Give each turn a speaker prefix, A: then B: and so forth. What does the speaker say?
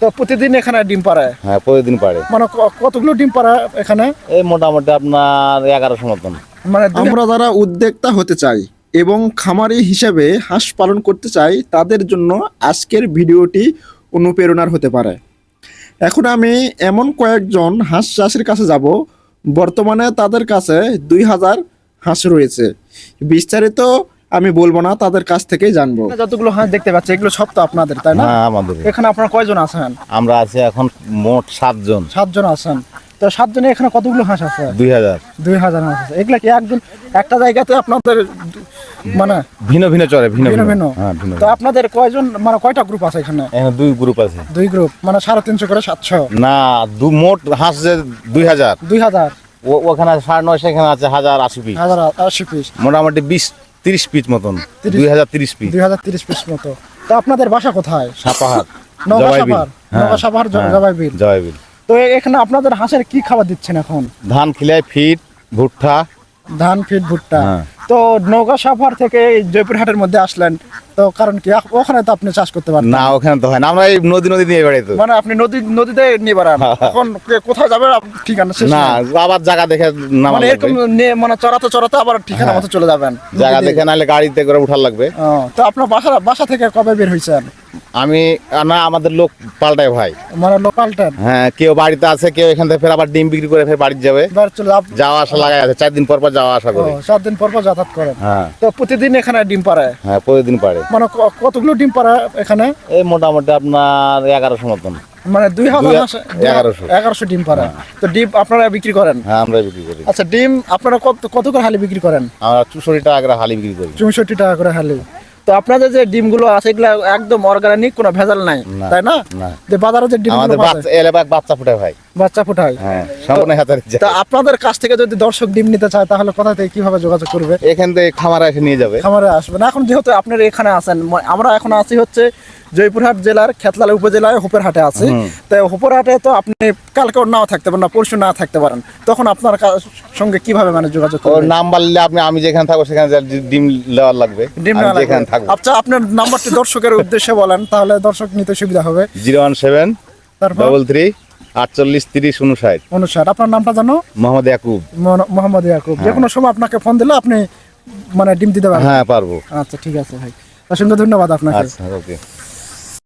A: তো প্রতিদিন এখানে ডিম পারে
B: হ্যাঁ প্রতিদিন পারে
A: মানে কতগুলো ডিম পারে এখানে?
B: এই মোটামুটি আপনার এগারোশো মতন।
A: মানে
C: আমরা যারা উদ্যোক্তা হতে চাই এবং খামারি হিসেবে হাঁস পালন করতে চাই তাদের জন্য আজকের ভিডিওটি অনুপ্রেরণার হতে পারে। এখন আমি এমন কয়েকজন হাঁস চাষির কাছে যাব। বর্তমানে তাদের কাছে দুই হাজার হাঁস রয়েছে। বিস্তারিত আমি বলব না তাদের কাছ থেকেই জানব।
A: যতগুলো হাঁস দেখতে পাচ্ছি এগুলো সব তো আপনাদের তাই না?
B: হ্যাঁ আমাদের
A: এখানে আপনারা কয়জন আছেন?
B: আমরা আছি এখন মোট সাতজন।
A: সাতজন আছেন। তো সাতজনে এখানে কতগুলো হাঁস আছে?
B: দুই হাজার।
A: দুই হাজার হাঁস আছে। এগুলা কি একজন একটা জায়গাতে আপনাদের মানে
B: ভিন্ন ভিন্ন চরে ভিন্ন
A: ভিন্ন।
B: হ্যাঁ
A: তো আপনাদের কয়জন মানে কয়টা গ্রুপ আছে এখানে?
B: এখানে দুই গ্রুপ আছে।
A: দুই গ্রুপ মানে সাড়ে তিনশো করে সাতশো?
B: না দু মোট হাঁস যে দুই হাজার।
A: দুই হাজার?
B: ওখানে আছে সাড়ে নয়শো এখানে আছে হাজার আশি পিস।
A: হাজার আশি পিস।
B: মোটামুটি বিশ তিরিশ পিস মতন। দুই হাজার তিরিশ পিস
A: দুই হাজার তিরিশ পিস মতো। তো আপনাদের বাসা কোথায়?
B: সাপাহার জবাইবিল।
A: সাভার
B: হ্যাঁ, হ্যাঁ,
A: জবাই বিল
B: জবাই বিল
A: তো এখানে আপনাদের হাঁসের কি খাবার দিচ্ছেন এখন?
B: ধান খিলাই ফিট ভুট্টা।
A: ধান ফিট ভুট্টা।
B: হ্যাঁ।
A: তো নওগাঁ সাফার থেকে জয়পুরহাটের মধ্যে আসলেন। তো কারণ কি ওখানে তো আপনি চাষ করতে পারেন
B: না ওখানে তো হয় না আমরা এই নদী নদী নিয়ে বেড়াই তো
A: মানে আপনি নদী নদীতে নিয়ে বেড়ান। এখন কোথায় আপ- ঠিকানা শেষ
B: না আবার জায়গা দেখে নামা
A: মানে এরকম মানে চড়াতে চড়াতে আবার ঠিকানা মতো চলে যাবেন।
B: জায়গা দেখে নাহলে গাড়িতে করে উঠার লাগবে।
A: তো আপনার বাসা বাসা থেকে কবে বের হয়েছেন?
B: আমি না আমাদের লোক পাল্টায় ভাই।
A: মানে লোকালটার
B: হ্যাঁ কেউ বাড়িতে আছে কেউ এখান থেকে ফের আবার ডিম বিক্রি করে ফের বাড়িতে যাবে। যাওয়া আসা লাগাই আছে চার দিন পর পর যাওয়া আসা করে।
A: সাত দিন পর পর যাতায়াত করেন।
B: হ্যাঁ।
A: তো প্রতিদিন এখানে ডিম পারে
B: হ্যাঁ প্রতিদিন পারে
A: মানে কতগুলো ডিম পারে এখানে?
B: এই মোটামুটি আপনার এগারোশো মতন।
A: মানে দুই হাজার
B: এগারোশো।
A: এগারোশো ডিম পারে তো ডিম আপনারা বিক্রি করেন?
B: হ্যাঁ আমরা বিক্রি করি।
A: আচ্ছা ডিম আপনারা কত কত করে হালি বিক্রি করেন?
B: আমরা চুষট্টি টাকা করে হালি বিক্রি করি।
A: চৌষট্টি টাকা করে হালি। তো আপনাদের যে ডিমগুলো আছে এগুলো একদম অর্গানিক কোনো ভেজাল নাই তাই না। যে বাজারে যে ডিমগুলো
B: আমাদের বাচ্চা ফুটে ভাই।
A: বাচ্চা ফুটায়।
B: হ্যাঁ হাতারে
A: তা আপনাদের কাছ থেকে যদি দর্শক ডিম নিতে চায় তাহলে কোথা থেকে কীভাবে যোগাযোগ করবে?
B: এখান থেকে খামারে এসে নিয়ে যাবে।
A: খামারে আসবে না। এখন যেহেতু আপনারা এখানে আছেন আমরা এখন আছি হচ্ছে জয়পুরহাট জেলার খেতলালা উপজেলায় হোপের হাটে আছি তো হোপের হাটে তো আপনি কালকেও নাও থাকতে পারেন না পরশু না থাকতে পারেন। তখন আপনার সঙ্গে কীভাবে মানে যোগাযোগ করবেন
B: নাম বললে আপনি আমি যেখানে থাকব সেখানে ডিম নেওয়ার লাগবে।
A: ডিম।
B: যেখানে থাকব।
A: আচ্ছা আপনার নাম্বারটি দর্শকের উদ্দেশ্যে বলেন তাহলে দর্শক নিতে সুবিধা হবে।
B: জিরো ওয়ান সেভেন
A: তারপর?
B: ডবল থ্রি আটচল্লিশ তিরিশ উনষাট
A: উনষাট আপনার নামটা জানো?
B: মোহাম্মদ ইয়াকুব।
A: মোহাম্মদ- ইয়াকুব। যে কোনো সময় আপনাকে ফোন দিলে আপনি মানে ডিম দিতে পারবেন।
B: হ্যাঁ পারব।
A: আচ্ছা ঠিক আছে ভাই। অসংখ্য ধন্যবাদ আপনাকে।
B: আচ্ছা ওকে।